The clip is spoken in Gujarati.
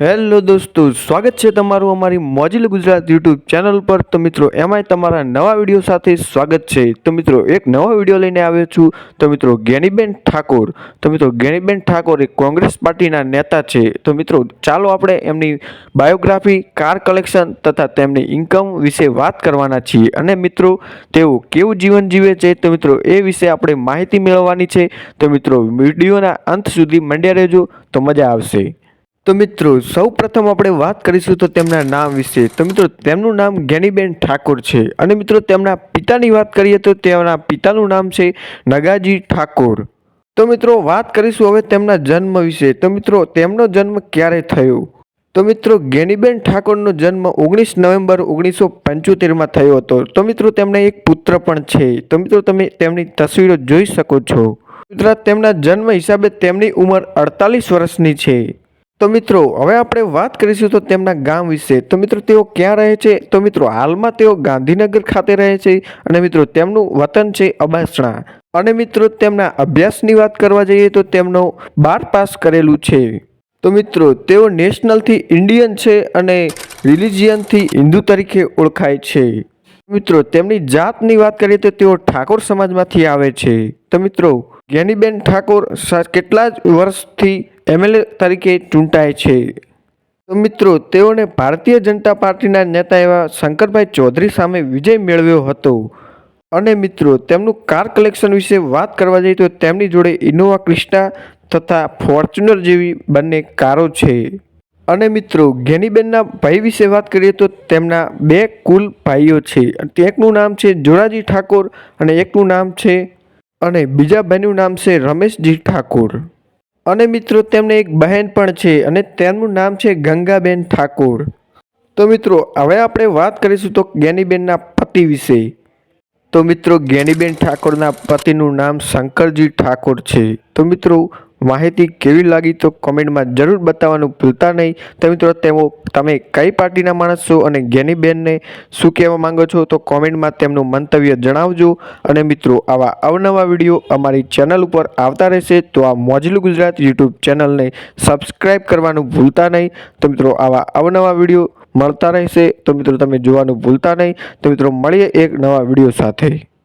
હેલો દોસ્તો, સ્વાગત છે તમારું અમારી મોજીલ ગુજરાત યુટ્યુબ ચેનલ પર. તો મિત્રો, એમાંય તમારા નવા વીડિયો સાથે સ્વાગત છે. તો મિત્રો, એક નવો વીડિયો લઈને આવ્યો છું. તો મિત્રો, ગેનીબેન ઠાકોર. તો મિત્રો, ગેનીબેન ઠાકોર એ કોંગ્રેસ પાર્ટીના નેતા છે. તો મિત્રો, ચાલો આપણે એમની બાયોગ્રાફી, કાર કલેક્શન તથા તેમની ઇન્કમ વિશે વાત કરવાના છીએ. અને મિત્રો, તેઓ કેવું જીવન જીવે છે, તો મિત્રો, એ વિશે આપણે માહિતી મેળવવાની છે. તો મિત્રો, વિડીયોના અંત સુધી મંડ્યા રહેજો. તો મજા આવશે. તો મિત્રો સૌ પ્રથમ આપણે વાત કરીશું તો તેમના નામ વિશે. તો મિત્રો, તેમનું નામ જ્ઞાનીબેન ઠાકોર છે. અને મિત્રો, તેમના પિતાની વાત કરીએ તો તેમના પિતાનું નામ છે નગાજી ઠાકોર. તો મિત્રો, વાત કરીશું હવે તેમના જન્મ વિશે. તો મિત્રો, તેમનો જન્મ ક્યારે થયો? તો મિત્રો જ્ઞાનીબેન ઠાકોરનો જન્મ ઓગણીસ નવેમ્બર ઓગણીસો પંચોતેરમાં થયો હતો. તો મિત્રો, તેમને એક પુત્ર પણ છે. તો મિત્રો, તમે તેમની તસવીરો જોઈ શકો છો. મિત્રો તેમના જન્મ હિસાબે તેમની ઉંમર અડતાલીસ વર્ષની છે. તો મિત્રો, હવે આપણે વાત કરીશું તો તેમના ગામ વિશે. તો મિત્રો, તેઓ ક્યાં રહે છે? તો મિત્રો, હાલમાં તેઓ ગાંધીનગર ખાતે રહે છે અને મિત્રો, તેમનું વતન છે અબાસણા. અને મિત્રો, તેમના અભ્યાસની વાત કરવા જઈએ તો તેમનો બાર પાસ કરેલું છે. તો મિત્રો, તેઓ નેશનલથી ઇન્ડિયન છે અને રિલિજિયનથી હિન્દુ તરીકે ઓળખાય છે. મિત્રો, તેમની જાતની વાત કરીએ તો તેઓ ઠાકોર સમાજમાંથી આવે છે. તો મિત્રો જ્ઞાનીબેન ઠાકોર કેટલા જ વર્ષથી એમએલએ તરીકે ચૂંટાય છે. તો મિત્રો, તેઓને ભારતીય જનતા પાર્ટીના નેતા એવા શંકરભાઈ ચૌધરી સામે વિજય મેળવ્યો હતો. અને મિત્રો, તેમનું કાર કલેક્શન વિશે વાત કરવા જઈએ તો તેમની જોડે ઇનોવા ક્રિસ્ટા તથા ફોર્ચ્યુનર જેવી બંને કારો છે. અને મિત્રો, જ્ઞાનીબેનના ભાઈ વિશે વાત કરીએ તો તેમના બે કુલ ભાઈઓ છે. એકનું નામ છે જોરાજી ઠાકોર અને એકનું નામ છે અને બીજા ભાઈનું નામ છે રમેશજી ઠાકોર. અને મિત્રો, તેમને એક બહેન પણ છે અને તેમનું નામ છે ગંગાબેન ઠાકોર. તો મિત્રો, હવે આપણે વાત કરીશું તો જ્ઞાનીબેનના પતિ વિશે. તો મિત્રો જ્ઞાનીબેન ઠાકોરના પતિનું નામ શંકરજી ઠાકોર છે. તો મિત્રો માહિતી કેવી લાગી તો કોમેન્ટમાં જરૂર બતાવવાનું ભૂલતા નહીં. તો મિત્રો, તેઓ, તમે કઈ પાર્ટીના માણસ છો અને જ્ઞાનીબેનને શું કહેવા માંગો છો તો કોમેન્ટમાં તેમનું મંતવ્ય જણાવજો. અને મિત્રો, આવા અવનવા વીડિયો અમારી ચેનલ ઉપર આવતા રહેશે તો આ મોજલું ગુજરાત યુટ્યુબ ચેનલને સબસ્ક્રાઈબ કરવાનું ભૂલતા નહીં. તો મિત્રો, આવા અવનવા વીડિયો મળતા રહેશે. તો મિત્રો, તમે જોવાનું ભૂલતા નહીં. તો મિત્રો, મળીએ એક નવા વીડિયો સાથે.